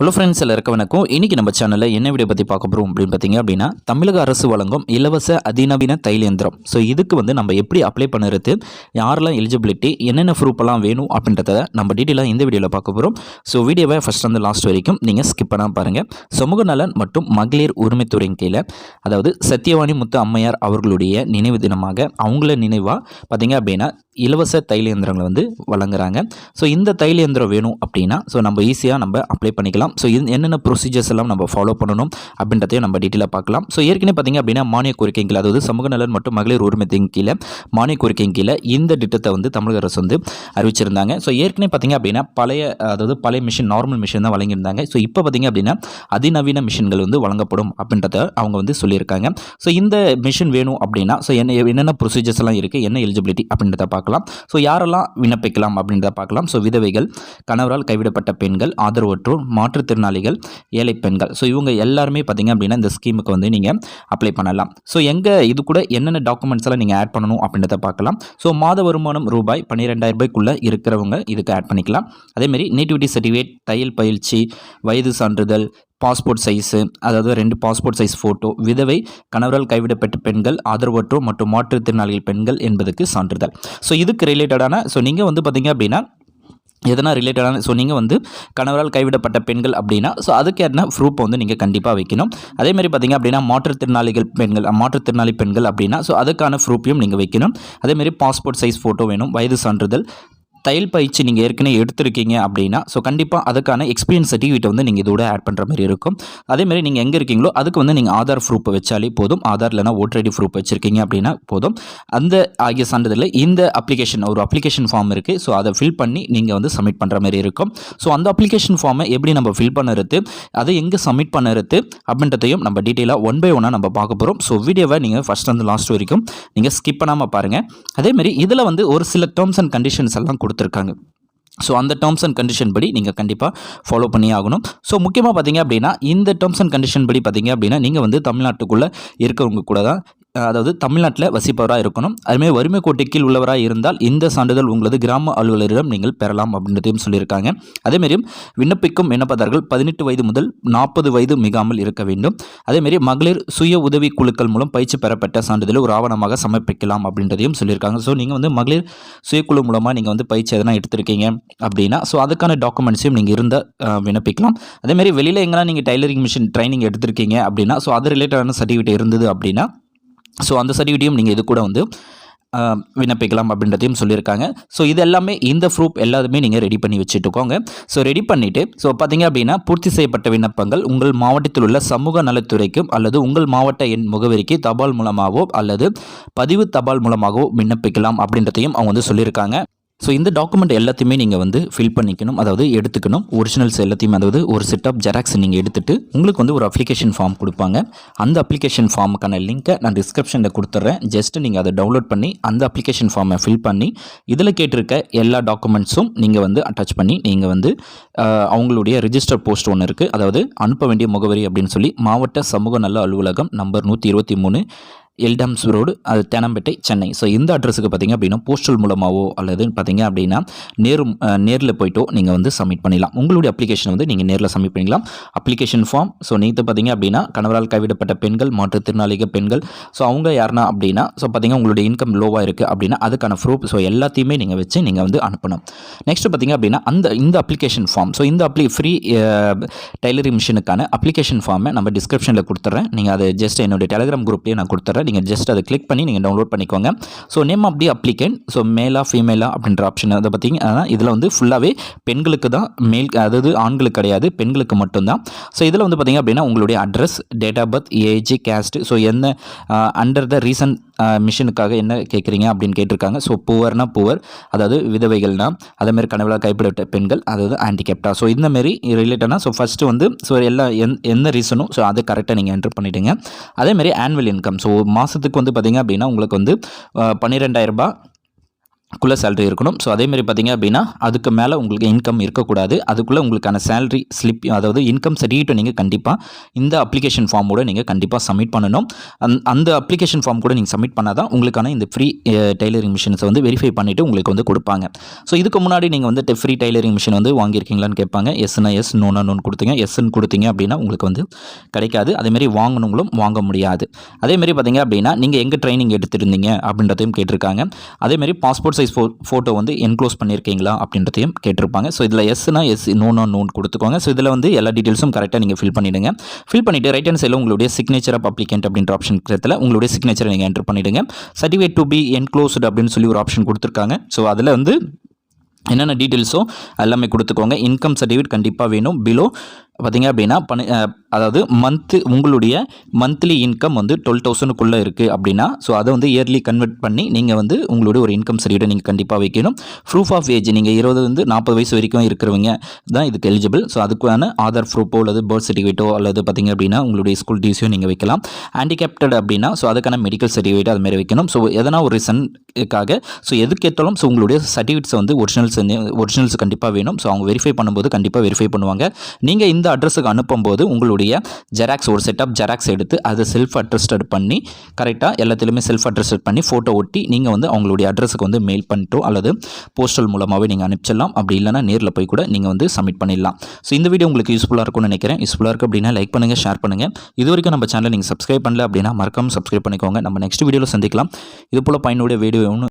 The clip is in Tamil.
ஹலோ ஃப்ரெண்ட்ஸ் எல்லாம் இருக்க வணக்கம். இன்றைக்கி நம்ம சேனலில் என்ன வீடியோ பற்றி பார்க்க போகிறோம் அப்படின்னு பார்த்தீங்க அப்படின்னா தமிழக அரசு வழங்கும் இலவச அதிநவீன தைல இயந்திரம். ஸோ இதுக்கு வந்து நம்ம எப்படி அப்ளை பண்ணுறது யாரெல்லாம் எலிஜிபிலிட்டி என்னென்ன ப்ரூஃபெல்லாம் வேணும் அப்படின்றத நம்ம டீட்டெயிலாக இந்த வீடியோவில் பார்க்க போகிறோம் ஸோ வீடியோவை ஃபஸ்ட் வந்து லாஸ்ட் வரைக்கும் நீங்கள் ஸ்கிப் பண்ணால் பாருங்கள் சமூக நலன் மற்றும் மகளிர் உரிமைத்துறையின் கீழே அதாவது சத்யவாணி முத்து அம்மையார் அவர்களுடைய நினைவு தினமாக அவங்கள நினைவாக பார்த்தீங்க அப்படின்னா இலவச தைல இயந்திரங்களை வந்து வழங்குறாங்க. ஸோ இந்த தைல இயந்திரம் வேணும் அப்படின்னா ஸோ நம்ம ஈஸியாக நம்ம அப்ளை பண்ணிக்கலாம். ஸோ இது என்னென்ன ப்ரொசீஜர்ஸ் எல்லாம் நம்ம ஃபாலோ பண்ணணும் அப்படின்றதையும் நம்ம டீட்டெயிலாக பார்க்கலாம். ஸோ ஏற்கனவே பார்த்திங்க அப்படின்னா மானிய கோரிக்கை கீழே அதாவது சமூக நலன் மற்றும் மகளிர் உரிமைத்தின் கீழே மானிய கோரிக்கையின் கீழே இந்த திட்டத்தை வந்து தமிழக அரசு வந்து அறிவிச்சிருந்தாங்க. ஸோ ஏற்கனவே பார்த்திங்க அப்படின்னா பழைய அதாவது பழைய மிஷின் நார்மல் மிஷின் தான் வழங்கியிருந்தாங்க. ஸோ இப்போ பார்த்தீங்க அப்படின்னா அதிநவீன மிஷின்கள் வந்து வழங்கப்படும் அப்படின்றத அவங்க வந்து சொல்லியிருக்காங்க. ஸோ இந்த மிஷின் வேணும் அப்படின்னா ஸோ என்ன என்னென்ன ப்ரொசீஜர்ஸ் எல்லாம் இருக்குது என்ன எலிஜிபிலிட்டி அப்படின்றத பார்க்கலாம். ஸோ யாரெல்லாம் விண்ணப்பிக்கலாம் அப்படின்றத பார்க்கலாம். ஸோ விதவைகள் கணவரால் கைவிடப்பட்ட பெண்கள் ஆதரவற்றோர் மாற்று மாற்றுத்திறனாளிகள் ஏழை பெண்கள். ஸோ இவங்க எல்லாருமே பார்த்தீங்க அப்படின்னா இந்த ஸ்கீமுக்கு வந்து நீங்கள் அப்ளை பண்ணலாம். ஸோ எங்கே இது கூட என்னென்ன டாக்குமெண்ட்ஸ் எல்லாம் நீங்கள் ஆட் பண்ணணும் அப்படின்றத பார்க்கலாம். ஸோ மாத வருமானம் ரூபாய் பன்னிரெண்டாயிரம் ரூபாய்க்குள்ளே இருக்கிறவங்க இதுக்கு ஆட் பண்ணிக்கலாம். அதேமாரி நேட்டிவிட்டி சர்டிஃபிகேட் தையல் பயிற்சி வயது சான்றிதழ் பாஸ்போர்ட் சைஸு அதாவது ரெண்டு பாஸ்போர்ட் சைஸ் ஃபோட்டோ விதவை கணவரால் கைவிடப்பட்ட பெண்கள் ஆதரவற்றோர் மற்றும் மாற்றுத்திறனாளிகள் பெண்கள் என்பதுக்கு சான்றிதழ். ஸோ இதுக்கு ரிலேட்டடான ஸோ நீங்கள் வந்து பார்த்தீங்க அப்படின்னா எதனா ரிலேட்டடான ஸோ நீங்கள் வந்து கணவரால் கைவிடப்பட்ட பெண்கள் அப்படின்னா ஸோ அதுக்கு என்ன ப்ரூஃப் வந்து நீங்கள் கண்டிப்பாக வைக்கணும். அதேமாதிரி பார்த்தீங்க அப்படின்னா மாற்றுத்திறனாளிகள் பெண்கள் மாற்றுத்திறனாளி பெண்கள் அப்படின்னா ஸோ அதுக்கான ப்ரூஃபையும் நீங்கள் வைக்கணும். அதேமாதிரி பாஸ்போர்ட் சைஸ் ஃபோட்டோ வேணும் வயது சான்றிதழ் தையல் பயிற்சி நீங்கள் ஏற்கனவே எடுத்திருக்கீங்க அப்படின்னா ஸோ கண்டிப்பாக அதுக்கான எக்ஸ்பீரியன்ஸ் சர்டிஃபிகேட் வந்து நீங்கள் இதோட ஆட் பண்ணுற மாதிரி இருக்கும். அதேமாதிரி நீங்கள் எங்கே இருக்கீங்களோ அதுக்கு வந்து நீங்கள் ஆதார் ப்ரூஃப் வச்சாலே போதும். ஆதார் இல்லைனா ஓட்டர் ஐடி ப்ரூஃப் வச்சுருக்கீங்க அப்படின்னா போதும். அந்த ஆகிய சான்றிதழில் இந்த அப்ளிகேஷன் ஒரு அப்ளிகேஷன் ஃபார்ம் இருக்குது ஸோ அதை ஃபில் பண்ணி நீங்கள் வந்து சப்மிட் பண்ணுற மாதிரி இருக்கும். ஸோ அந்த அப்ளிகேஷன் ஃபார்மை எப்படி நம்ம ஃபில் பண்ணுறது அதை எங்கே சப்மிட் பண்ணுறது அப்படின்றதையும் நம்ம டீட்டெயிலாக ஒன் பை ஒன்னாக நம்ம பார்க்க போகிறோம் ஸோ வீடியோவை நீங்கள் ஃபஸ்ட் வந்து லாஸ்ட் வரைக்கும் நீங்கள் ஸ்கிப் பண்ணாமல் பாருங்கள் அதேமாதிரி இதில் வந்து ஒரு சில டேர்ம்ஸ் அண்ட் கண்டிஷன்ஸ் எல்லாம் கொடுத்துருக்காங்க. ஸோ அந்த டேர்ம்ஸ் அண்ட் கண்டிஷன் படி நீங்கள் கண்டிப்பாக ஃபாலோ பண்ணி ஆகணும். ஸோ முக்கியமாக பார்த்தீங்க அப்படின்னா இந்த டேர்ம்ஸ் அண்ட் கண்டிஷன் படி பார்த்தீங்க அப்படின்னா நீங்கள் வந்து தமிழ்நாட்டுக்குள்ளே இருக்கிறவங்க கூட தான் அதாவது தமிழ்நாட்டில் வசிப்பவராக இருக்கணும். அதுமாதிரி வறுமை கோட்டை கீழ் உள்ளவராக இருந்தால் இந்த சான்றிதழ் உங்களது கிராம அலுவலரிடம் நீங்கள் பெறலாம் அப்படின்றதையும் சொல்லியிருக்காங்க. அதேமாரியும் விண்ணப்பிக்கும் விண்ணப்பதாரர்கள் பதினெட்டு வயது முதல் நாற்பது வயது மிகாமல் இருக்க வேண்டும். அதேமாரி மகளிர் சுய உதவி குழுக்கள் மூலம் பயிற்சி பெறப்பட்ட சான்றிதழை ஒரு ஆவணமாக சமர்ப்பிக்கலாம் அப்படின்றதையும் சொல்லியிருக்காங்க. ஸோ நீங்கள் வந்து மகளிர் சுயக்குழு மூலமாக நீங்கள் வந்து பயிற்சி எதனா எடுத்திருக்கீங்க அப்படின்னா ஸோ அதுக்கான டாக்குமெண்ட்ஸையும் நீங்கள் இருந்தால் விண்ணப்பிக்கலாம். அதேமாரி வெளியில் எங்கன்னா நீங்கள் டைலரிங் மிஷின் ட்ரைனிங் எடுத்திருக்கீங்க அப்படின்னா ஸோ அது ரிலேட்டடான சர்டிஃபிகேட் இருந்தது அப்படின்னா ஸோ அந்த சர்டிஃபிகேட்டையும் நீங்கள் இது கூட வந்து விண்ணப்பிக்கலாம் அப்படின்றதையும் சொல்லியிருக்காங்க. ஸோ இது எல்லாமே இந்த ப்ரூஃப் எல்லாத்துமே நீங்கள் ரெடி பண்ணி வச்சுட்டுக்கோங்க. ஸோ ரெடி பண்ணிவிட்டு ஸோ பார்த்தீங்க அப்படின்னா பூர்த்தி செய்யப்பட்ட விண்ணப்பங்கள் உங்கள் மாவட்டத்தில் உள்ள சமூக நலத்துறைக்கும் அல்லது உங்கள் மாவட்ட எண் முகவரிக்கு தபால் மூலமாகவோ அல்லது பதிவு தபால் மூலமாகவோ விண்ணப்பிக்கலாம் அப்படின்றதையும் அவங்க வந்து சொல்லியிருக்காங்க. ஸோ இந்த டாக்குமெண்ட் எல்லாத்தையுமே நீங்கள் வந்து ஃபில் பண்ணிக்கணும் அதாவது எடுத்துக்கணும். ஒரிஜினல்ஸ் எல்லாத்தையுமே அதாவது ஒரு செட் ஆஃப் ஜெராக்ஸ் நீங்கள் எடுத்துகிட்டு உங்களுக்கு வந்து ஒரு அப்ளிகேஷன் ஃபார்ம் கொடுப்பாங்க. அந்த அப்ளிகேஷன் ஃபார்முக்கான லிங்க்கை நான் டிஸ்கிரிப்ஷனில் கொடுத்துட்றேன் ஜஸ்ட் நீங்கள் அதை டவுன்லோட் பண்ணி அந்த அப்ளிகேஷன் ஃபார்மை ஃபில் பண்ணி இதில் கேட்டிருக்க எல்லா டாக்குமெண்ட்ஸும் நீங்கள் வந்து அட்டாச் பண்ணி நீங்கள் வந்து அவங்களுடைய ரிஜிஸ்டர் போஸ்ட் ஒன்று இருக்குது அதாவது அனுப்ப வேண்டிய முகவரி அப்படின்னு சொல்லி மாவட்ட சமூக நல அலுவலகம் நம்பர் நூற்றி இருபத்தி மூணு எல்டம்ஸ் ரோடு அது தேனம்பேட்டை சென்னை. ஸோ இந்த அட்ரஸுக்கு பார்த்தீங்க அப்படின்னா போஸ்டல் மூலமாகவோ அல்லது பார்த்தீங்க அப்படின்னா நேரும் நேரில் போய்ட்டோ நீங்கள் வந்து சப்மிட் பண்ணிடலாம். உங்களுடைய அப்ளிகேஷன் வந்து நீங்கள் நேரில் சப்மிட் பண்ணிக்கலாம். அப்ளிகேஷன் ஃபார்ம் ஸோ நீங்கள் பார்த்தீங்க அப்படின்னா கணவரால் கைவிடப்பட்ட பெண்கள் மாற்றுத்திறனாளிக பெண்கள் ஸோ அவங்க யாருன்னா அப்படின்னா ஸோ பார்த்தீங்கன்னா உங்களுடைய இன்கம் லோவாக இருக்குது அப்படின்னா அதுக்கான ப்ரூஃப் ஸோ எல்லாத்தையுமே நீங்கள் வச்சு நீங்கள் வந்து அனுப்பணும். நெக்ஸ்ட் பார்த்தீங்க அப்படின்னா அந்த இந்த அப்ளிகேஷன் ஃபார்ம் ஸோ இந்த அப்ளி ஃப்ரீ டெய்லரிங் மிஷினுக்கான அப்ளிகேஷன் ஃபார்மை நம்ம டிஸ்கிரிப்ஷனில் கொடுத்துட்றேன் நீங்கள் அதை ஜஸ்ட் என்னுடைய டெலிகிராம் குரூப்லேயே நான் கொடுத்துட்றேன் நீங்கள் ஜஸ்ட் அதை கிளிக் பண்ணி நீங்கள் டவுன்லோட் பண்ணிக்கோங்க. So name of the applicant so மேலா ஃபீமேலா அப்படின்ற ஆப்ஷன் அதை பார்த்தீங்கன்னா இதில் வந்து ஃபுல்லாகவே பெண்களுக்கு தான் மேல் அதாவது ஆண்களுக்கு கிடையாது பெண்களுக்கு மட்டும்தான். ஸோ இதில் வந்து பார்த்தீங்க அப்படின்னா உங்களுடைய address date of birth age caste so என்ன அண்டர் த ரீசன் மிஷினுக்காக என்ன கேட்குறீங்க அப்படின்னு கேட்டிருக்காங்க. ஸோ புவர்னா புவர் அதாவது விதவைகள்னா. அதேமாரி கனவுலாக கைப்பிடப்பட்ட பெண்கள் அதாவது ஹேண்டிகேப்டா ஸோ இந்த மாதிரி ரிலேட்டடாக ஸோ ஃபஸ்ட்டு வந்து ஸோ எல்லா எந் எந்த ரீசனும் ஸோ அதை கரெக்டாக நீங்கள் என்ட்ரு பண்ணிவிடுங்க அதேமாதிரி ஆனுவல் இன்கம் ஸோ மாதத்துக்கு வந்து பார்த்தீங்க அப்படின்னா உங்களுக்கு வந்து பன்னிரெண்டாயிரரூபா குள்ளே சேலரி இருக்கணும். ஸோ அதேமாதிரி பார்த்தீங்க அப்படின்னா அதுக்கு மேலே உங்களுக்கு இன்கம் இருக்கக்கூடாது. அதுக்குள்ளே உங்களுக்கான சேலரி ஸ்லிப் அதாவது இன்கம் சர்டிஃபிகேட்டை நீங்கள் கண்டிப்பாக இந்த அப்ளிகேஷன் ஃபார்மோட நீங்கள் கண்டிப்பாக சப்மிட் பண்ணணும். அந் அந்த அப்ளிகேஷன் ஃபார்ம் கூட நீங்கள் சப்மிட் பண்ணால் தான் உங்களுக்கான இந்த ஃப்ரீ டெய்லரிங் மிஷின்ஸை வந்து வெரிஃபை பண்ணிவிட்டு உங்களுக்கு வந்து கொடுப்பாங்க. ஸோ இதுக்கு முன்னாடி நீங்கள் வந்து ஃப்ரீ டெய்லரிங் மிஷின் வந்து வாங்கியிருக்கீங்களான்னு கேட்பாங்க. எஸ்னா எஸ் நோனா நோன் கொடுத்தீங்க. எஸ்ன்னு கொடுத்தீங்க அப்படின்னா உங்களுக்கு வந்து கிடைக்காது. அதேமாரி வாங்கணுங்களும் வாங்க முடியாது. அதேமாரி பார்த்தீங்க அப்படின்னா நீங்கள் எங்கே ட்ரைனிங் எடுத்துருந்தீங்க அப்படின்றதையும் கேட்டிருக்காங்க. அதேமாரி பாஸ்போர்ட் சைஸ் ஃபோ ஃபோட்டோ வந்து என்க்ளோஸ் பண்ணியிருக்கீங்களா அப்படின்றதையும் கேட்டிருப்பாங்க. ஸோ இதில் எஸ்னா எஸ் நோனோ நோன் கொடுத்துக்கோங்க. ஸோ இதில் வந்து எல்லா டீட்டெயில்ஸும் கரெக்டாக நீங்கள் ஃபில் பண்ணிவிடுங்க ஃபில் பண்ணிவிட்டு ரைட் ஹேண்ட் சைடில் உங்களுடைய சிக்னேச்சர் ஆஃப் அப்ளிகேண்ட் அப்படின்ற ஆப்ஷன் இருக்கிறதுல உங்களுடைய சிக்னேச்சரை நீங்கள் என்டர் பண்ணிவிடுங்க சர்டிஃபிகேட் டு பி என்க்ளோஸ்டு அப்படின்னு சொல்லி ஒரு ஆப்ஷன் கொடுத்துருக்காங்க. ஸோ அதில் வந்து என்னென்ன டீட்டெயில்ஸோ எல்லாமே கொடுத்துக்கோங்க. இன்கம் சர்டிஃபிகேட் கண்டிப்பாக வேணும். பிலோ பார்த்தீங்க அப்படின்னா பணி அதாவது மந்த்து உங்களுடைய மந்த்லி இன்கம் வந்து டுவெல் தௌசண்ட்குள்ளே இருக்குது அப்படின்னா ஸோ அதை வந்து இயர்லி கன்வெர்ட் பண்ணி நீங்கள் வந்து உங்களுடைய ஒரு இன்கம் சர்டிஃபிகேட் நீங்கள் கண்டிப்பாக வைக்கணும். ப்ரூஃப் ஆஃப் ஏஜ் நீங்கள் இருபது வந்து நாற்பது வயசு வரைக்கும் இருக்கிறவங்க தான் இதுக்கு எலிஜிபிள் ஸோ அதுக்கான ஆதார் ப்ரூஃபோ அல்லது பர்த் சர்டிஃபிகேட்டோ அல்லது பார்த்தீங்க அப்படின்னா உங்களுடைய ஸ்கூல் டிசியோ நீங்கள் வைக்கலாம். ஹேண்டிகேப்டட் அப்படின்னா ஸோ அதுக்கான மெடிக்கல் சர்டிஃபிகேட் அதுமாரி வைக்கணும். ஸோ எதனா ஒரு ரீசனுக்காக ஸோ எதுக்கு ஏற்றாலும் ஸோ உங்களுடைய சர்டிஃபிகேட்ஸ் வந்து ஒரிஜினல்ஸ் ஒரிஜினல்ஸ் கண்டிப்பாக வேணும். ஸோ அவங்க வெரிஃபை பண்ணும்போது கண்டிப்பாக வெரிஃபை பண்ணுவாங்க. நீங்கள் இந்த அட்ரஸுக்கு அனுப்பும்போது உங்களுடைய ஜெராக்ஸ் ஒரு செட்டப் ஜெராக்ஸ் எடுத்து அதை செல்ஃப் அட்ரஸ்டட் பண்ணி கரெக்டாக எல்லாத்துலேயுமே செல்ஃப் அட்ரஸ்டட் பண்ணி ஃபோட்டோ ஒட்டி நீங்கள் வந்து அவங்களுடைய அட்ரஸுக்கு வந்து மெயில் பண்ணிட்டோ அல்லது போஸ்டல் மூலமாகவே நீங்கள் அனுப்பிச்சிடலாம். அப்படி இல்லைனா நேரில் போய் கூட நீங்கள் வந்து சப்மிட் பண்ணிடலாம். ஸோ இந்த வீடியோ உங்களுக்கு யூஸ்ஃபுல்லாக இருக்கும்னு நினைக்கிறேன். யூஸ்ஃபுல்லாக இருக்குது அப்படின்னா லைக் பண்ணுங்கள் ஷேர் பண்ணுங்கள் இது வரைக்கும் நம்ம சேனலை நீங்கள் சப்ஸ்கிரைப் பண்ணல அப்படின்னா மறக்காமல் சப்ஸ்கிரைப் பண்ணிக்கோங்க. நம்ம நெக்ஸ்ட் வீடியோவில் சந்திக்கலாம். இது போல் பயனுடைய வீடியோ